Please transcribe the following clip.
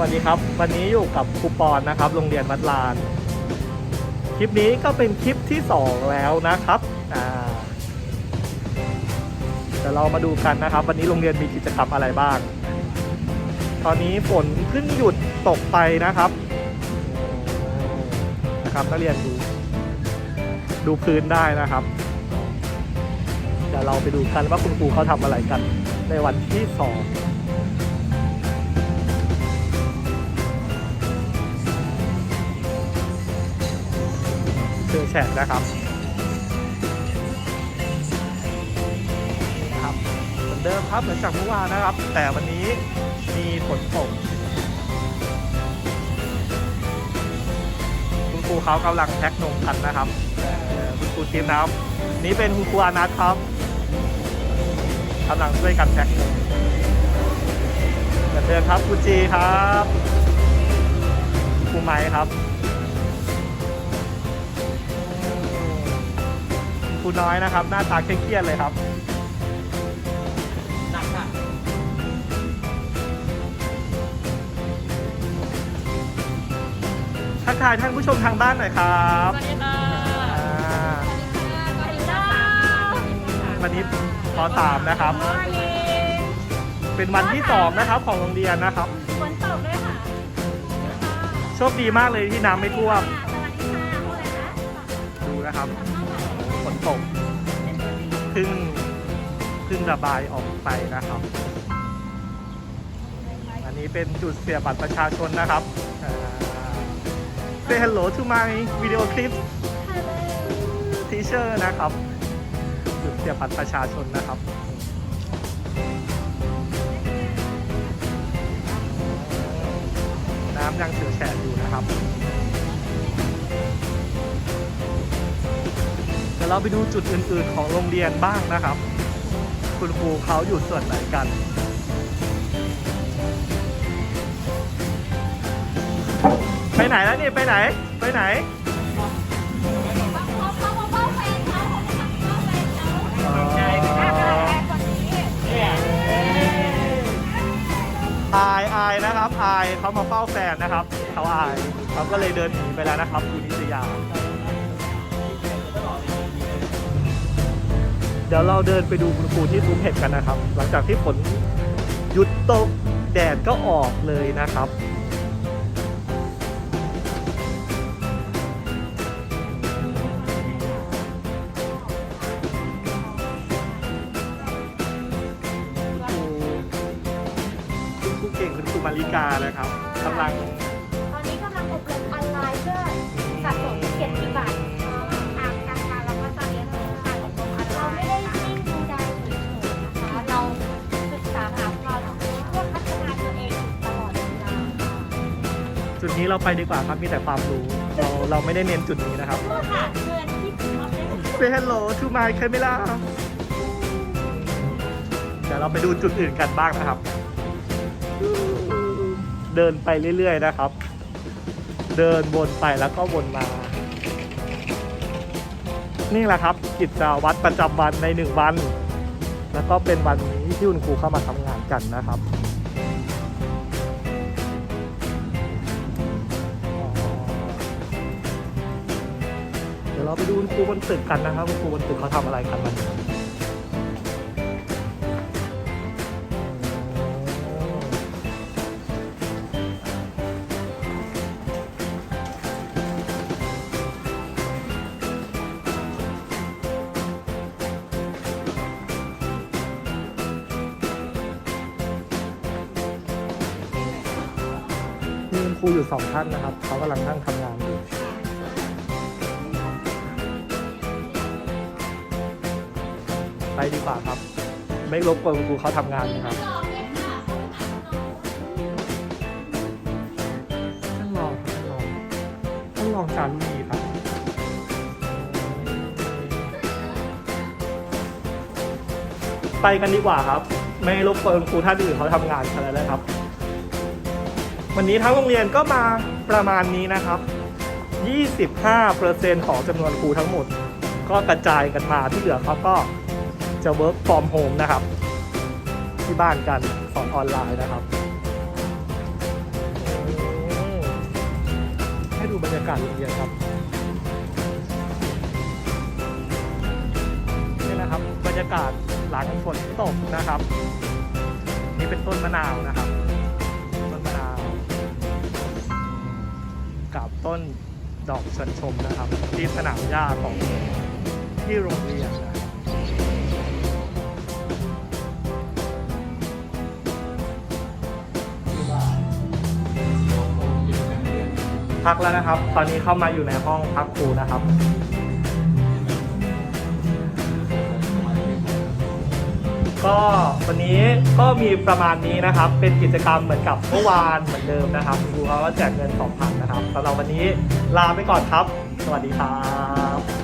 วัสดีครับ วันนี้อยู่กับครูปอนนะครับ โรงเรียนวัดลาน คลิปนี้ก็เป็นคลิปที่ 2 แล้วนะครับเดี๋ยวเรามาดูกันนะครับ วันนี้โรงเรียนมีกิจกรรมอะไรบ้าง ตอนนี้ฝนเพิ่งหยุดตกไปนะครับนะครับนักเรียนดู ดูพื้นได้นะครับ เดี๋ยวเราไปดูกันว่าคุณครูเขาทำอะไรกันในวันที่สอง เจอแฉกนะครับครับเหมือนเดิมครับเหมือนจากเมื่อวานนะครับ แต่วันนี้มีฝนตกคุณครูเขากำลังแพ็กนมกันนะครับคุณครูทีมนะครับ นี่เป็นคุณครูอานัทครับกำลังช่วยกันแพ็กนมเหมือนเดิมครับครูจีครับครูไม้ครับ คุณน้อยนะครับ หน้าตาเครียดๆเลยครับหนักค่ะทักทายท่านผู้ชมทางบ้านหน่อยครับสวัสดีค่ะอ่าสวัสดีค่ะวันนี้ป .3 นะครับเป็นวันที่2นะครับของโรงเรียนนะครับ ฝนตกด้วยค่ะโชคดีมากเลยที่น้ำไม่ท่วม สวัสดีค่ะพูดอะไรนะ ดูนะครับฝน ตกเพึ่งเพึ่งระบายออกไปนะครับ อันนี้เป็นจุดเสียบัตรประชาชนนะครับอ่า Say hello to my video clip teacher นะครับ จุดเสียบัตรประชาชนนะครับน้ำยังเสือแฉะอยู่นะครับ ดี๋ยวเราไปดูจุดอื่น ๆ ของโรงเรียนบ้างนะครับ คุณครูเขาอยู่ส่วนไหนกันไปไหนแล้วนี่ไปไหน ไปไหนอายอายนะครับอายเขามาเฝ้าแฟนนะครับเขาอายเขาก็เลยเดินหนีไปแล้วนะครับคุณนิตยา ดี๋ยวเราเดินไปดูคุณครูที่ซุ้มเห็ดกันนะครับ หลังจากที่ฝนหยุดตกแดดก็ออกเลยนะครับคุณครูเก่งคุณครูมาริกานะครับกำลัง นี้เราไปดีกว่าครับมีแต่ความรู้เราเราไม่ได้เน้นจุดนี้นะครับเพื่อหาเงินที่คุณเอาได้ Say hello to my camera เดี๋ยวเราไปดูจุดอื่นกันบ้างนะครับ เดินไปเรื่อยๆนะครับ เดินวนไปแล้วก็วนมา นี่แหละครับกิจวัตรประจำวันในหนึ่งวัน แล้วก็เป็นวันนี้ที่คุณครูเข้ามาทำงานกันนะครับ ยวเราไปดูคุณครูบนตึกกันนะครับคุณครูบนตึกเขาทำอะไรกันวันนี้มีคุณครูอยู่สองท่านนะครับเขากำลังนั่งทำงาน ไปดีกว่าครับ ไม่รบกวนคุณครูเขาทำงานนะครับท่านรองท่านรองท่านรองจารุณีครับไปกันดีกว่าครับ ไม่รบกวนครูท่านอื่นเขาทำงานกันแล้วนะครับ วันนี้ทั้งโรงเรียนก็มาประมาณนี้นะครับ 25%ของจำนวนครูทั้งหมด ก็กระจายกันมาที่เหลือเขาก็ จะ work from home นะครับ ที่บ้านกันสอนออนไลน์นะครับ ให้ดูบรรยากาศโรงเรียนครับนี่นะครับบรรยากาศหลังฝนตกนะครับ นี่เป็นต้นมะนาวนะครับ ต้นมะนาว กับต้นดอกชวนชมนะครับ ที่สนามหญ้าของที่โรงเรียนนะครับ พักแล้วนะครับ ตอนนี้เข้ามาอยู่ในห้องพักครูนะครับ ก็วันนี้ก็มีประมาณนี้นะครับ เป็นกิจกรรมเหมือนกับเมื่อวานเหมือนเดิมนะครับครูเขาก็แจกเงิน2,000นะครับสำหรับวันนี้ลาไปก่อนครับ สวัสดีครับ